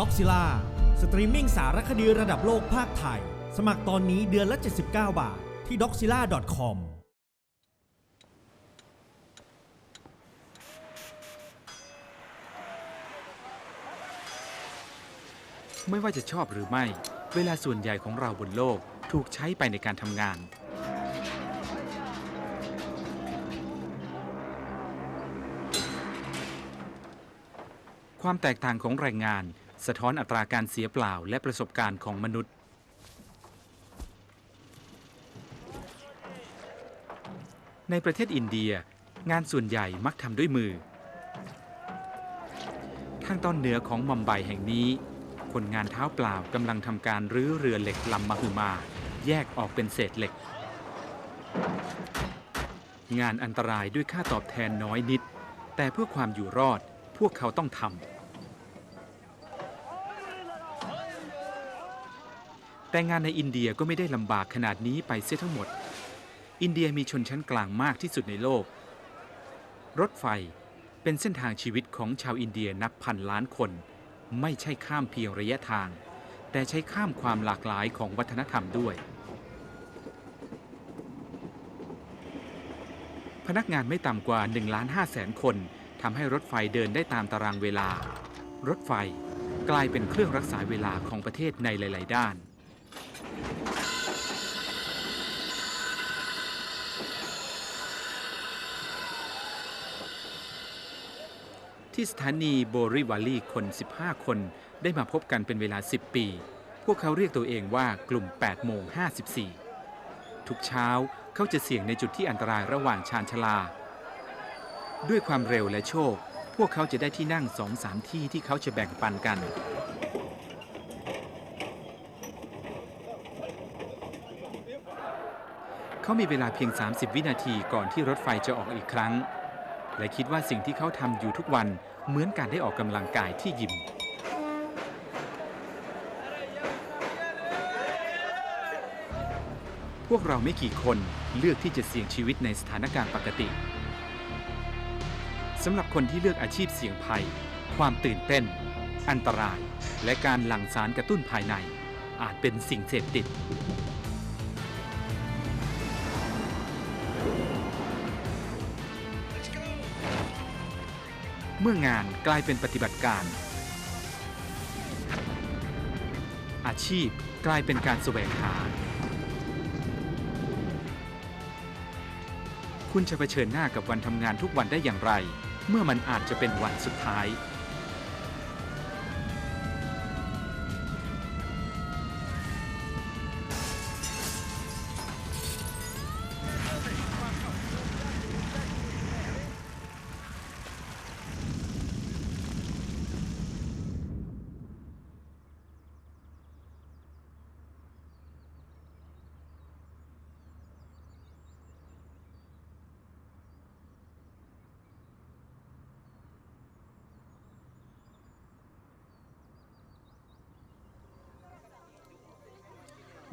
ด็อกซิล่าสตรีมมิ่งสารคดีระดับโลกภาคไทย สมัครตอนนี้เดือนละ 79 บาท ที่ doxilla.com ไม่ว่าจะชอบหรือไม่ เวลาส่วนใหญ่ของเราบนโลกถูกใช้ไปในการทำงาน ความแตกต่างของแรงงาน สะท้อนอัตราการเสียเปล่าและประสบการณ์ของมนุษย์ ในประเทศอินเดีย งานส่วนใหญ่มักทำด้วยมือ ทางตอนเหนือของมัมไบแห่งนี้ คนงานเท้าเปล่ากำลังทำการรื้อเรือเหล็กลำมหึมา แยกออกเป็นเศษเหล็ก งานอันตรายด้วยค่าตอบแทนน้อยนิด แต่เพื่อความอยู่รอดพวกเขาต้องทำ แต่งานในอินเดียก็ไม่ได้ลำบากขนาดนี้ไปเสียทั้งหมด อินเดียมีชนชั้นกลางมากที่สุดในโลก รถไฟเป็นเส้นทางชีวิตของชาวอินเดียนับพันล้านคน ไม่ใช่ข้ามเพียงระยะทาง แต่ใช้ข้ามความหลากหลายของวัฒนธรรมด้วย พนักงานไม่ต่ำกว่า1ล้าน5แสนคนทำให้รถไฟเดินได้ตามตารางเวลา รถไฟกลายเป็นเครื่องรักษาเวลาของประเทศในหลาย ๆ ด้าน ที่สถานีโบริวาลีคน 15 คนได้มาพบกันเป็นเวลา 10 ปี พวกเขาเรียกตัวเองว่ากลุ่ม8โมง54 ทุกเช้าเขาจะเสี่ยงในจุดที่อันตรายระหว่างชานชาลา ด้วยความเร็วและโชค พวกเขาจะได้ที่นั่งสองสามที่ที่เขาจะแบ่งปันกันเขามีเวลาเพียง 30 วินาทีก่อนที่รถไฟจะออกอีกครั้ง และคิดว่าสิ่งที่เขาทำอยู่ทุกวันเหมือนการได้ออกกำลังกายที่ยิม พวกเราไม่กี่คนเลือกที่จะเสี่ยงชีวิตในสถานการณ์ปกติสำหรับคนที่เลือกอาชีพเสี่ยงภัย ความตื่นเต้น อันตราย และการหลั่งสารกระตุ้นภายใน อาจเป็นสิ่งเสพติด มื่องานกลายเป็นปฏิบัติการ อาชีพกลายเป็นการแสวงหา คุณจะเผชิญหน้ากับวันทำงานทุกวันได้อย่างไร เมื่อมันอาจจะเป็นวันสุดท้าย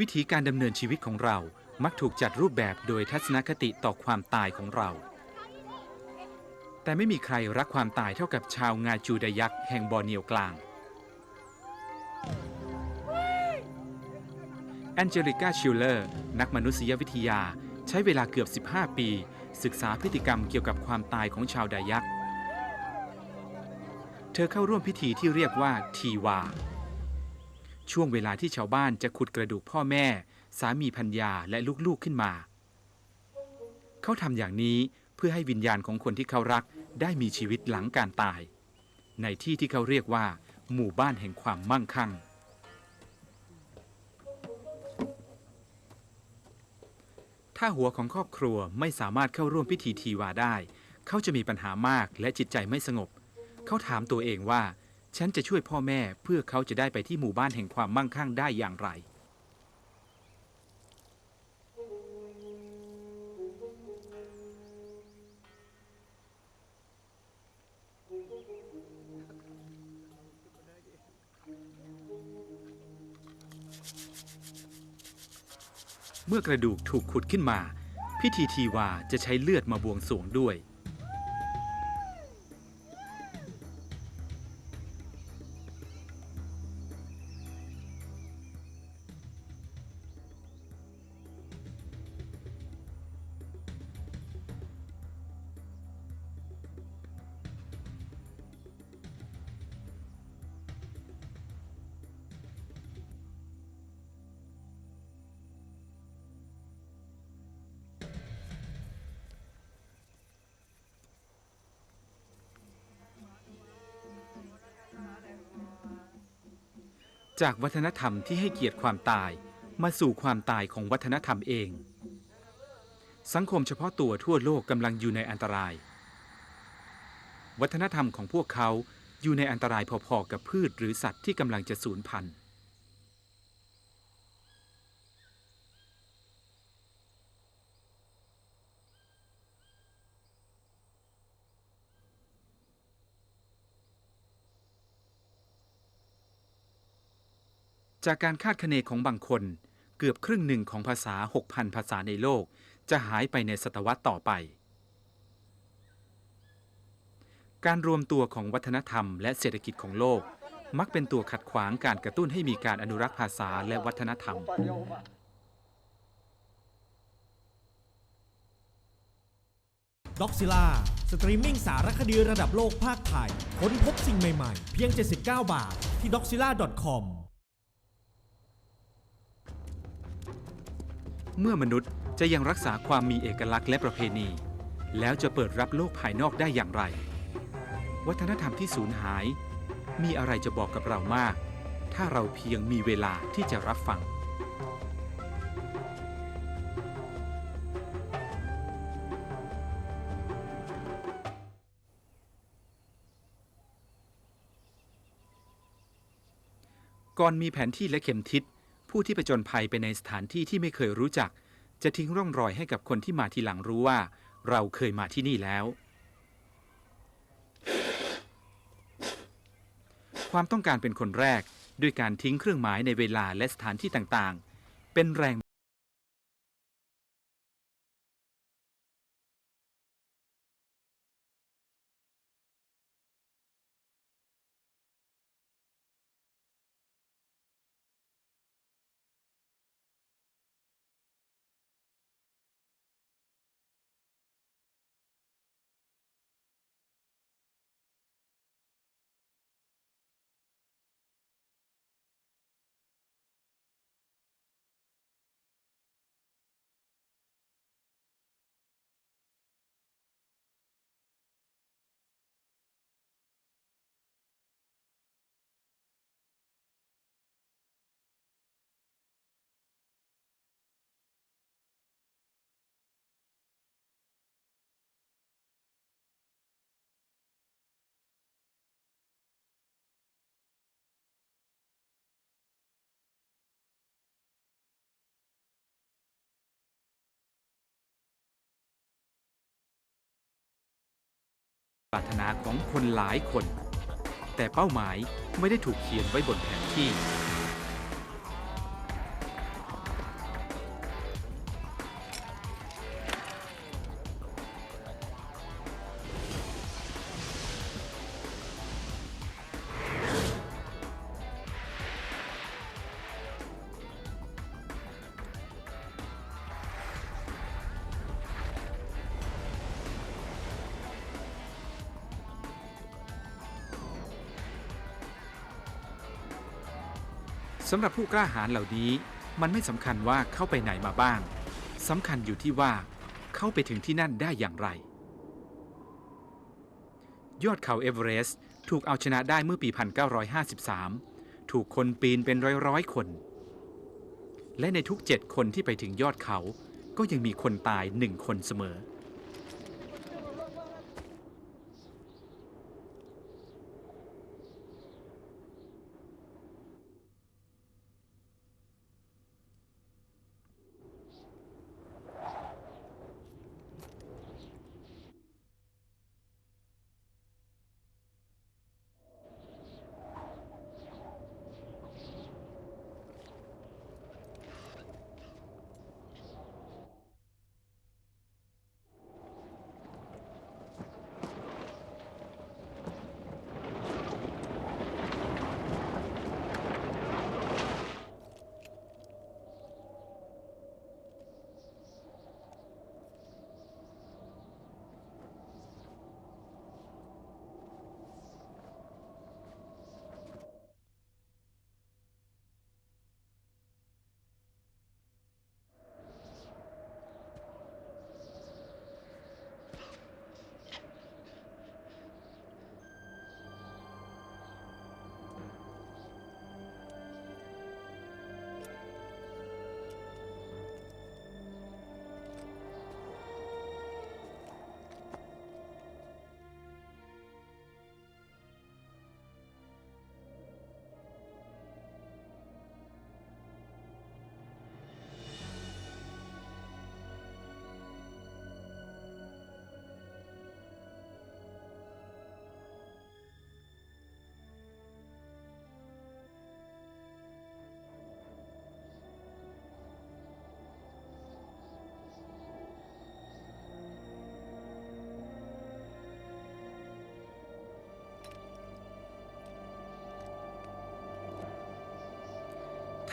วิธีการดำเนินชีวิตของเรามักถูกจัดรูปแบบโดยทัศนคติต่อความตายของเรา แต่ไม่มีใครรักความตายเท่ากับชาวงาจูดายักษ์แห่งบอร์เนียวกลาง แอนเจลิกาชิลเลอร์ นักมนุษยวิทยาใช้เวลาเกือบ 15 ปี ศึกษาพฤติกรรมเกี่ยวกับความตายของชาวดายักษ์ เธอเข้าร่วมพิธีที่เรียกว่าทีวา ช่วงเวลาที่ชาวบ้านจะขุดกระดูกพ่อแม่ สามีพัญญาและลูกๆขึ้นมา เขาทำอย่างนี้เพื่อให้วิญญาณของคนที่เขารักได้มีชีวิตหลังการตาย ในที่ที่เขาเรียกว่า หมู่บ้านแห่งความมั่งคั่ง ถ้าหัวของครอบครัวไม่สามารถเข้าร่วมพิธีทีวาได้ เขาจะมีปัญหามากและจิตใจไม่สงบ เขาถามตัวเองว่า ฉันจะช่วยพ่อแม่เพื่อเขาจะได้ไปที่หมู่บ้านแห่งความมั่งคั่งได้อย่างไร เมื่อกระดูกถูกขุดขึ้นมา พิธีทีวาจะใช้เลือดมาบวงสรวงด้วย จากวัฒนธรรมที่ให้เกียรติความตายมาสู่ความตายของวัฒนธรรมเอง สังคมเฉพาะตัวทั่วโลกกำลังอยู่ในอันตราย วัฒนธรรมของพวกเขาอยู่ในอันตรายพอๆกับพืชหรือสัตว์ที่กำลังจะสูญพันธุ์ จากการคาดคะเนของบางคน เกือบครึ่งหนึ่งของภาษา 6,000 ภาษาในโลก จะหายไปในศตวรรษต่อไป การรวมตัวของวัฒนธรรมและเศรษฐกิจของโลก มักเป็นตัวขัดขวางการกระตุ้นให้มีการอนุรักษ์ภาษาและวัฒนธรรม ด็อกซิล่าสตรีมมิ่งสารคดีระดับโลกภาคไทย ค้นพบสิ่งใหม่ ๆ เพียง 79 บาท ที่ doxilla.com เมื่อมนุษย์จะยังรักษาความมีเอกลักษณ์และประเพณี แล้วจะเปิดรับโลกภายนอกได้อย่างไร วัฒนธรรมที่สูญหาย มีอะไรจะบอกกับเรามาก ถ้าเราเพียงมีเวลาที่จะรับฟังก่อนมีแผนที่และเข็มทิศ ผู้ที่ไปจนภัยไปในสถานที่ที่ไม่เคยรู้จัก จะทิ้งร่องรอยให้กับคนที่มาทีหลังรู้ว่า เราเคยมาที่นี่แล้ว ความต้องการเป็นคนแรกด้วยการทิ้งเครื่องหมายในเวลาและสถานที่ต่างๆ เป็นแรง คนหลายคน แต่เป้าหมายไม่ได้ถูกเขียนไว้บนแผนที่ สำหรับผู้กล้าหาญเหล่านี้ มันไม่สำคัญว่าเข้าไปไหนมาบ้างสำคัญอยู่ที่ว่าเข้าไปถึงที่นั่นได้อย่างไร ยอดเขาเอเวอเรสต์ถูกเอาชนะได้เมื่อปี 1953 ถูกคนปีนเป็นร้อยๆคน และในทุกเจ็ดคนที่ไปถึงยอดเขาก็ยังมีคนตายหนึ่งคนเสมอ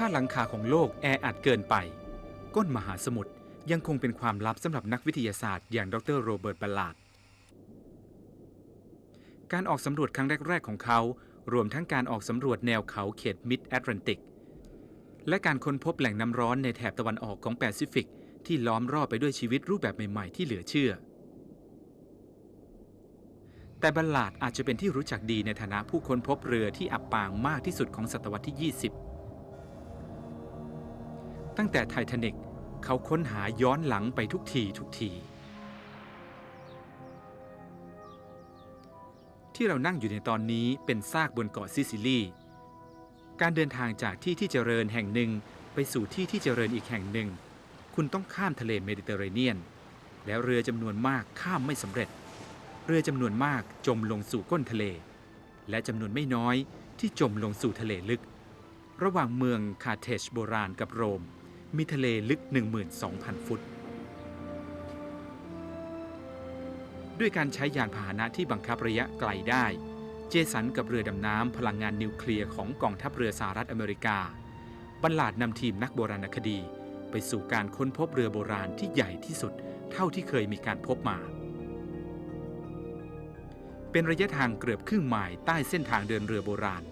ถ้าหลังคาของโลกแออัดเกินไป ก้นมหาสมุทรยังคงเป็นความลับสำหรับนักวิทยาศาสตร์อย่างดรโรเบิร์ตบัลลาดการออกสำรวจครั้งแรก ๆ ของเขา รวมทั้งการออกสำรวจแนวเขาเขตมิดแอตแลนติก และการค้นพบแหล่งน้ำร้อนในแถบตะวันออกของแปซิฟิก ที่ล้อมรอบไปด้วยชีวิตรูปแบบใหม่ ๆ ที่เหลือเชื่อ แต่บัลลาดอาจจะเป็นที่รู้จักดีในฐานะผู้ค้นพบเรือที่อับปางมากที่สุดของศตวรรษที่ 20 ตั้งแต่ไททานิกเขาค้นหาย้อนหลังไปทุกทีทุกที ที่เรานั่งอยู่ในตอนนี้เป็นซากบนเกาะซิซิลี การเดินทางจากที่ที่เจริญแห่งหนึ่งไปสู่ที่ที่เจริญอีกแห่งหนึ่ง คุณต้องข้ามทะเลเมดิเตอร์เรเนียน แล้วเรือจำนวนมากข้ามไม่สำเร็จ เรือจำนวนมากจมลงสู่ก้นทะเล และจำนวนไม่น้อยที่จมลงสู่ทะเลลึก ระหว่างเมืองคาเทจโบราณกับโรม มีทะเลลึก 12,000 ฟุต ด้วยการใช้ยานพาหนะที่บังคับระยะไกลได้ เจสันกับเรือดำน้ำพลังงานนิวเคลียร์ของกองทัพเรือสหรัฐอเมริกาบรรลาดนำทีมนักโบราณคดี ไปสู่การค้นพบเรือโบราณที่ใหญ่ที่สุด เท่าที่เคยมีการพบมา เป็นระยะทางเกือบครึ่งไมล์ใต้เส้นทางเดินเรือโบราณ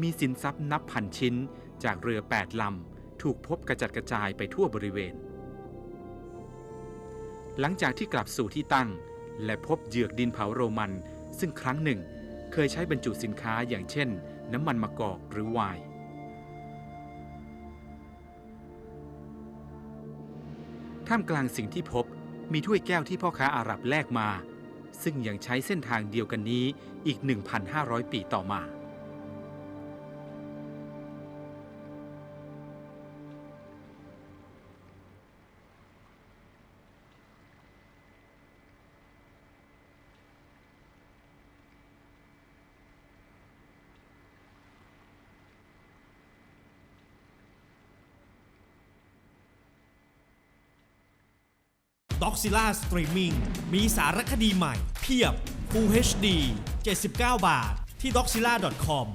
มีสินทรัพย์นับพันชิ้นจากเรือ 8 ลำ ถูกพบกระจัดกระจายไปทั่วบริเวณ หลังจากที่กลับสู่ที่ตั้ง และพบเหยือกดินเผาโรมัน ซึ่งครั้งหนึ่งเคยใช้บรรจุสินค้าอย่างเช่น น้ำมันมะกอกหรือไวน์ท่ามกลางสิ่งที่พบมีถ้วยแก้วที่พ่อค้าอาหรับแลกมา ซึ่งยังใช้เส้นทางเดียวกันนี้อีก 1,500 ปีต่อมา ด็อกซิล่าสตรีมมิ่งมีสารคดีใหม่ เพียบ Full HD 79 บาท ที่ doxila.com